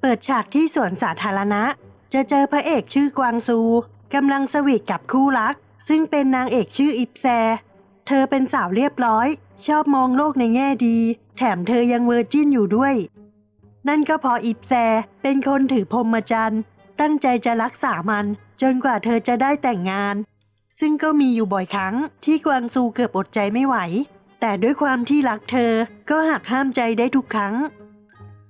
เปิดฉากที่สวนสาธารณะ จะเจอพระเอกชื่อกวางซูกำลังสวีทกับคู่รัก ซึ่งเป็นนางเอกชื่ออิปแซ เธอเป็นสาวเรียบร้อย ชอบมองโลกในแง่ดี แถมเธอยังเวอร์จินอยู่ด้วย นั่นก็เพออิปแซเป็นคนถือพรหมจรรย์ตั้งใจจะรักษามัน จนกว่าเธอจะได้แต่งงาน ซึ่งก็มีอยู่บ่อยครั้งที่กวางซูเกือบอดใจไม่ไหว แต่ด้วยความที่รักเธอก็หักห้ามใจได้ทุกครั้ง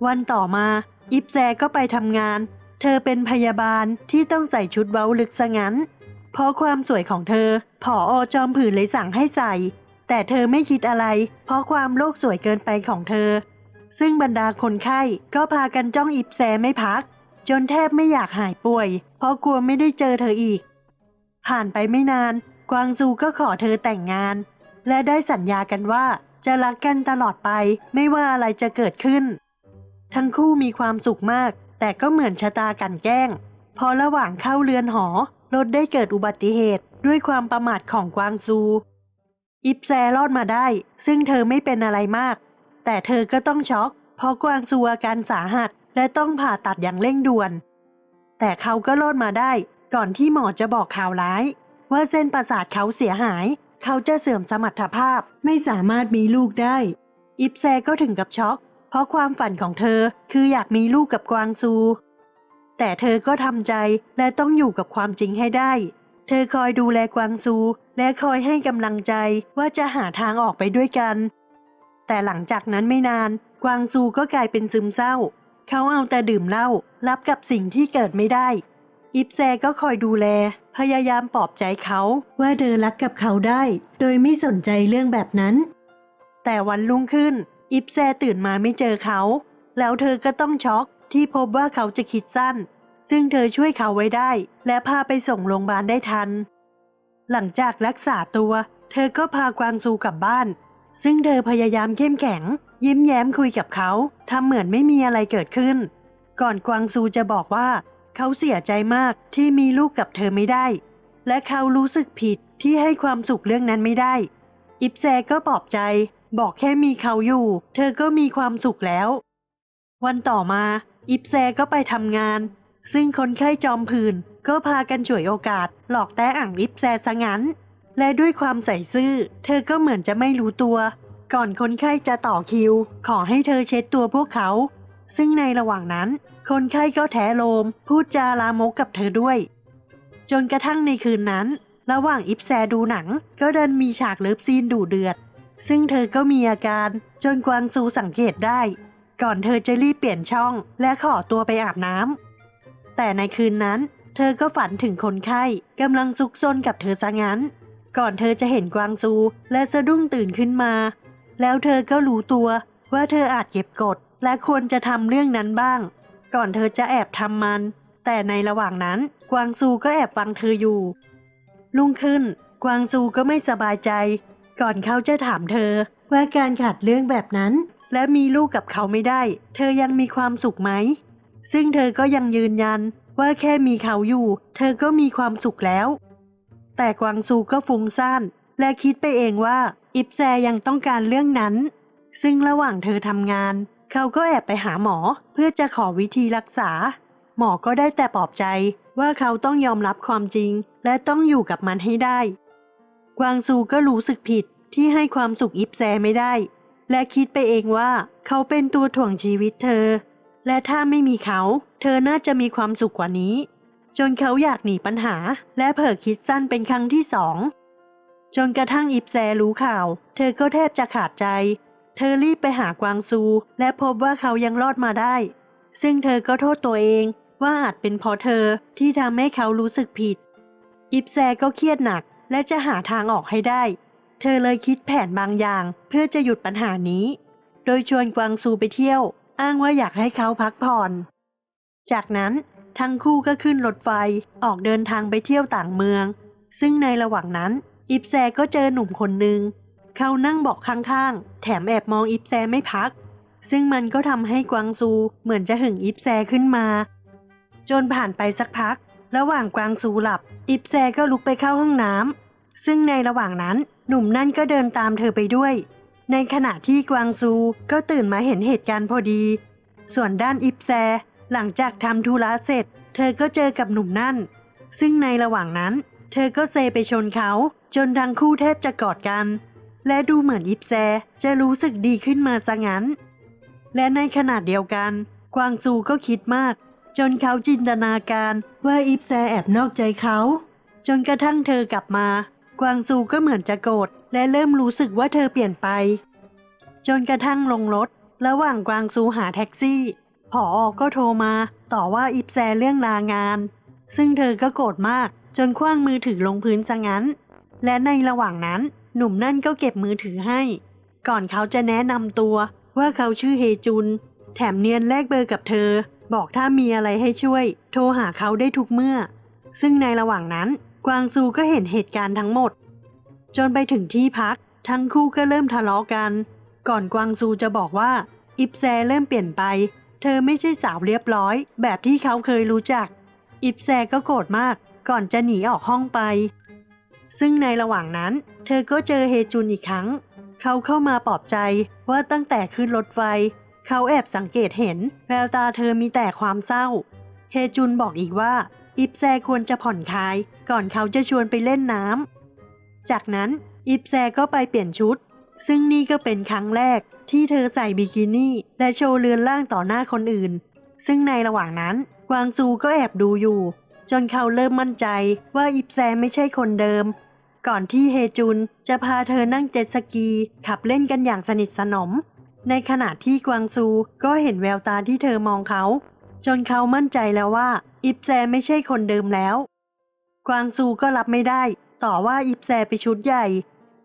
วันต่อมา อิปแซก็ไปทำงาน เธอเป็นพยาบาลที่ต้องใส่ชุดเว้าลึกซะงั้น เพราะความสวยของเธอ ผออจอมผืนเลยสั่งให้ใส่ แต่เธอไม่คิดอะไร เพราะความโลกสวยเกินไปของเธอ ซึ่งบรรดาคนไข้ก็พากันจ้องอิปแซไม่พัก จนแทบไม่อยากหายป่วย เพราะกลัวไม่ได้เจอเธออีก ผ่านไปไม่นาน กวางซูก็ขอเธอแต่งงาน และได้สัญญากันว่าจะรักกันตลอดไปไม่ว่าอะไรจะเกิดขึ้น ทั้งคู่มีความสุขมาก แต่ก็เหมือนชะตากลันแกล้ง พอระหว่างเข้าเรือนหอ รถได้เกิดอุบัติเหตุด้วยความประมาทของกวางซู อิปแซรอดมาได้ ซึ่งเธอไม่เป็นอะไรมาก แต่เธอก็ต้องช็อก เพราะกวางซูอาการสาหัส และต้องผ่าตัดอย่างเร่งด่วน แต่เขาก็รอดมาได้ ก่อนที่หมอจะบอกข่าวร้าย ว่าเส้นประสาทเขาเสียหาย เขาจะเสื่อมสมรรถภาพ ไม่สามารถมีลูกได้ อิปแซก็ถึงกับช็อก เพราะความฝันของเธอคืออยากมีลูกกับกวางซู แต่เธอก็ทำใจและต้องอยู่กับความจริงให้ได้ เธอคอยดูแลกวางซู และคอยให้กำลังใจว่าจะหาทางออกไปด้วยกัน แต่หลังจากนั้นไม่นาน กวางซูก็กลายเป็นซึมเศร้า เขาเอาแต่ดื่มเหล้ารับกับสิ่งที่เกิดไม่ได้ อิปแซก็คอยดูแล พยายามปลอบใจเขาว่าเธอรักกับเขาได้ โดยไม่สนใจเรื่องแบบนั้น แต่วันรุ่งขึ้น อิปแซตื่นมาไม่เจอเขา แล้วเธอก็ต้องช็อกที่พบว่าเขาจะคิดสั้น ซึ่งเธอช่วยเขาไว้ได้ และพาไปส่งโรงพยาบาลได้ทัน หลังจากรักษาตัว เธอก็พากวางซูกลับบ้าน ซึ่งเธอพยายามเข้มแข็ง ยิ้มแย้มคุยกับเขาทำเหมือนไม่มีอะไรเกิดขึ้น ก่อนกวางซูจะบอกว่า เขาเสียใจมากที่มีลูกกับเธอไม่ได้ และเขารู้สึกผิดที่ให้ความสุขเรื่องนั้นไม่ได้ อิปแซก็ปลอบใจ บอกแค่มีเขาอยู่ เธอก็มีความสุขแล้ว วันต่อมา อิปแซก็ไปทำงาน ซึ่งคนไข้จอมผื่นก็พากันฉวยโอกาส หลอกแต้อ่างอิปแซซะงั้น และด้วยความใส่ซื่อ เธอก็เหมือนจะไม่รู้ตัว ก่อนคนไข้จะต่อคิว ขอให้เธอเช็ดตัวพวกเขา ซึ่งในระหว่างนั้น คนไข้ก็แท้โลม พูดจาลามกกับเธอด้วย จนกระทั่งในคืนนั้น ระหว่างอิปแซดูหนัง ก็เดินมีฉากเลิฟซีนดุเดือด ซึ่งเธอก็มีอาการจนกวางซูสังเกตได้ ก่อนเธอจะรีบเปลี่ยนช่องและขอตัวไปอาบน้ำแต่ในคืนนั้น เธอก็ฝันถึงคนไข้กำลังซุกซนกับเธอซะงั้น ก่อนเธอจะเห็นกวางซูและสะดุ้งตื่นขึ้นมา แล้วเธอก็รู้ตัวว่าเธออาจเก็บกดและควรจะทำเรื่องนั้นบ้าง ก่อนเธอจะแอบทำมัน แต่ในระหว่างนั้นกวางซูก็แอบฟังเธออยู่รุ่งขึ้น กวางซูก็ไม่สบายใจ ก่อนเขาจะถามเธอ ว่าการขาดเรื่องแบบนั้น และมีลูกกับเขาไม่ได้ เธอยังมีความสุขไหม ซึ่งเธอก็ยังยืนยันว่าแค่มีเขาอยู่ เธอก็มีความสุขแล้ว แต่กวางซูก็ฟุ้งซ่านและคิดไปเองว่าอิปแซยังต้องการเรื่องนั้น ซึ่งระหว่างเธอทำงาน เขาก็แอบไปหาหมอเพื่อจะขอวิธีรักษา หมอก็ได้แต่ปลอบใจว่าเขาต้องยอมรับความจริง และต้องอยู่กับมันให้ได้ กวางซูก็รู้สึกผิดที่ให้ความสุขอิปแซไม่ได้ และคิดไปเองว่าเขาเป็นตัวถ่วงชีวิตเธอ และถ้าไม่มีเขา เธอน่าจะมีความสุขกว่านี้ จนเขาอยากหนีปัญหา และเผลอคิดสั้นเป็นครั้งที่สองจนกระทั่งอิปแซรู้ข่าว เธอก็แทบจะขาดใจ เธอรีบไปหากวางซู และพบว่าเขายังรอดมาได้ ซึ่งเธอก็โทษตัวเองว่าอาจเป็นเพราะเธอที่ทำให้เขารู้สึกผิด อิปแซก็เครียดหนัก และจะหาทางออกให้ได้ เธอเลยคิดแผนบางอย่าง เพื่อจะหยุดปัญหานี้ โดยชวนกวางซูไปเที่ยว อ้างว่าอยากให้เขาพักผ่อน จากนั้นทั้งคู่ก็ขึ้นรถไฟออกเดินทางไปเที่ยวต่างเมือง ซึ่งในระหว่างนั้น อิปแซก็เจอหนุ่มคนหนึ่งเขานั่งเบาะข้างๆ แถมแอบมองอิปแซไม่พัก ซึ่งมันก็ทำให้กวางซูเหมือนจะหึงอิปแซขึ้นมา จนผ่านไปสักพัก ระหว่างกวางซูหลับ อิปแซก็ลุกไปเข้าห้องน้ำซึ่งในระหว่างนั้นหนุ่มนั่นก็เดินตามเธอไปด้วย ในขณะที่กวางซูก็ตื่นมาเห็นเหตุการณ์พอดี ส่วนด้านอิปแซหลังจากทำธุระเสร็จ เธอก็เจอกับหนุ่มนั่น ซึ่งในระหว่างนั้น เธอก็เซไปชนเขา จนทั้งคู่แทบจะกอดกัน และดูเหมือนอิปแซจะรู้สึกดีขึ้นมาซะงั้น และในขณะเดียวกัน กวางซูก็คิดมาก จนเขาจินตนาการว่าอิปแซแอบนอกใจเขา จนกระทั่งเธอกลับมา กวางซูก็เหมือนจะโกรธและเริ่มรู้สึกว่าเธอเปลี่ยนไป จนกระทั่งลงรถ ระหว่างกวางซูหาแท็กซี่ผออก็โทรมา ต่อว่าอิปแซเรื่องลางาน ซึ่งเธอก็โกรธมาก จนคว้างมือถือลงพื้นซะงั้น และในระหว่างนั้น หนุ่มนั่นก็เก็บมือถือให้ ก่อนเขาจะแนะนำตัวว่าเขาชื่อเฮจุน แถมเนียนแลกเบอร์กับเธอ บอกถ้ามีอะไรให้ช่วย โทรหาเขาได้ทุกเมื่อ ซึ่งในระหว่างนั้น กวางซูก็เห็นเหตุการณ์ทั้งหมด จนไปถึงที่พัก ทั้งคู่ก็เริ่มทะเลาะกัน ก่อนกวางซูจะบอกว่า อิปแซเริ่มเปลี่ยนไป เธอไม่ใช่สาวเรียบร้อย แบบที่เขาเคยรู้จัก อิปแซก็โกรธมาก ก่อนจะหนีออกห้องไป ซึ่งในระหว่างนั้น เธอก็เจอเฮจุนอีกครั้ง เขาเข้ามาปลอบใจว่าตั้งแต่ขึ้นรถไฟ เขาแอบสังเกตเห็น แววตาเธอมีแต่ความเศร้า เฮจุนบอกอีกว่า อิปแซควรจะผ่อนคลาย ก่อนเขาจะชวนไปเล่นน้ำ จากนั้นอิปแซก็ไปเปลี่ยนชุด ซึ่งนี่ก็เป็นครั้งแรกที่เธอใส่บิกินี่ และโชว์เรือนร่างต่อหน้าคนอื่น ซึ่งในระหว่างนั้นกวางซูก็แอบดูอยู่ จนเขาเริ่มมั่นใจว่าอิปแซไม่ใช่คนเดิม ก่อนที่เฮจุนจะพาเธอนั่งเจ็ตสกี ขับเล่นกันอย่างสนิทสนม ในขณะที่กวางซูก็เห็นแววตาที่เธอมองเขา จนเขามั่นใจแล้วว่า อิปแซไม่ใช่คนเดิมแล้ว กวางซูก็รับไม่ได้ ต่อว่าอิปแซไปชุดใหญ่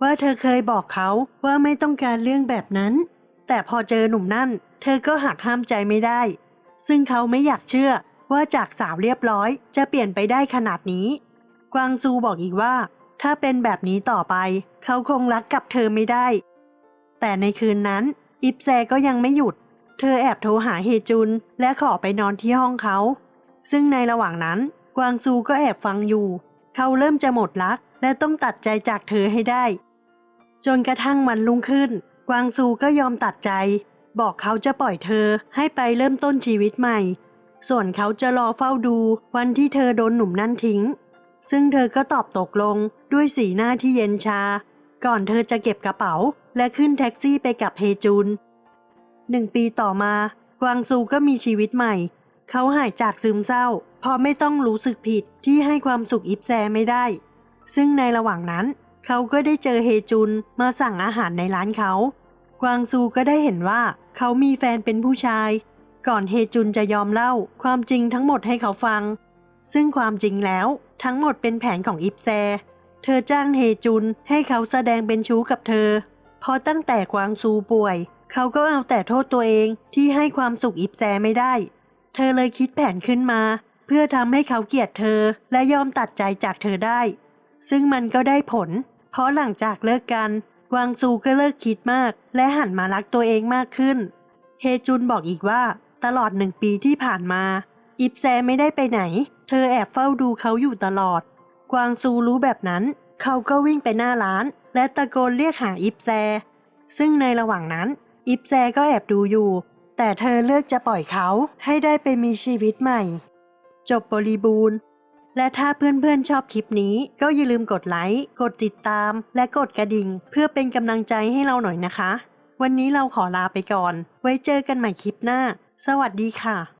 ว่าเธอเคยบอกเขาว่าไม่ต้องการเรื่องแบบนั้น แต่พอเจอหนุ่มนั่น เธอก็หักห้ามใจไม่ได้ ซึ่งเขาไม่อยากเชื่อว่าจากสาวเรียบร้อย จะเปลี่ยนไปได้ขนาดนี้ กวางซูบอกอีกว่า ถ้าเป็นแบบนี้ต่อไป เขาคงรักกับเธอไม่ได้ แต่ในคืนนั้น อิปแซก็ยังไม่หยุด เธอแอบโทรหาเฮจุน และขอไปนอนที่ห้องเขา ซึ่งในระหว่างนั้น กวางซูก็แอบฟังอยู่ เขาเริ่มจะหมดรัก และต้องตัดใจจากเธอให้ได้ จนกระทั่งวันรุ่งขึ้น กวางซูก็ยอมตัดใจ บอกเขาจะปล่อยเธอให้ไปเริ่มต้นชีวิตใหม่ ส่วนเขาจะรอเฝ้าดูวันที่เธอโดนหนุ่มนั่นทิ้ง ซึ่งเธอก็ตอบตกลงด้วยสีหน้าที่เย็นชา ก่อนเธอจะเก็บกระเป๋า และขึ้นแท็กซี่ไปกับเฮจุนหนึ่งปีต่อมากวางซูก็มีชีวิตใหม่ เขาหายจากซึมเศร้าพราะไม่ต้องรู้สึกผิดที่ให้ความสุขอิปแซไม่ได้ ซึ่งในระหว่างนั้น เขาก็ได้เจอเฮจุนมาสั่งอาหารในร้านเขา กวางซูก็ได้เห็นว่าเขามีแฟนเป็นผู้ชาย ก่อนเฮจุนจะยอมเล่าความจริงทั้งหมดให้เขาฟัง ซึ่งความจริงแล้วทั้งหมดเป็นแผนของอิปแซ เธอจ้างเฮจุนให้เขาแสดงเป็นชู้กับเธอ เพราะตั้งแต่กวางซูป่วย เขาก็เอาแต่โทษตัวเองที่ให้ความสุขอิปแซไม่ได้ เธอเลยคิดแผนขึ้นมา เพื่อทำให้เขาเกลียดเธอและยอมตัดใจจากเธอได้ ซึ่งมันก็ได้ผล เพราะหลังจากเลิกกัน กวางซูก็เลิกคิดมาก และหันมารักตัวเองมากขึ้น เฮจุนบอกอีกว่า ตลอดหนึ่งปีที่ผ่านมา อิปแซไม่ได้ไปไหน เธอแอบเฝ้าดูเขาอยู่ตลอด กวางซูรู้แบบนั้น เขาก็วิ่งไปหน้าร้าน และตะโกนเรียกหาอิปแซ ซึ่งในระหว่างนั้น อิปแซก็แอบดูอยู่ แต่เธอเลือกจะปล่อยเขาให้ได้ไปมีชีวิตใหม่ จบบริบูรณ์ และถ้าเพื่อนๆชอบคลิปนี้ ก็อย่าลืมกดไลค์ กดติดตาม และกดกระดิ่ง เพื่อเป็นกำลังใจให้เราหน่อยนะคะ วันนี้เราขอลาไปก่อน ไว้เจอกันใหม่คลิปหน้า สวัสดีค่ะ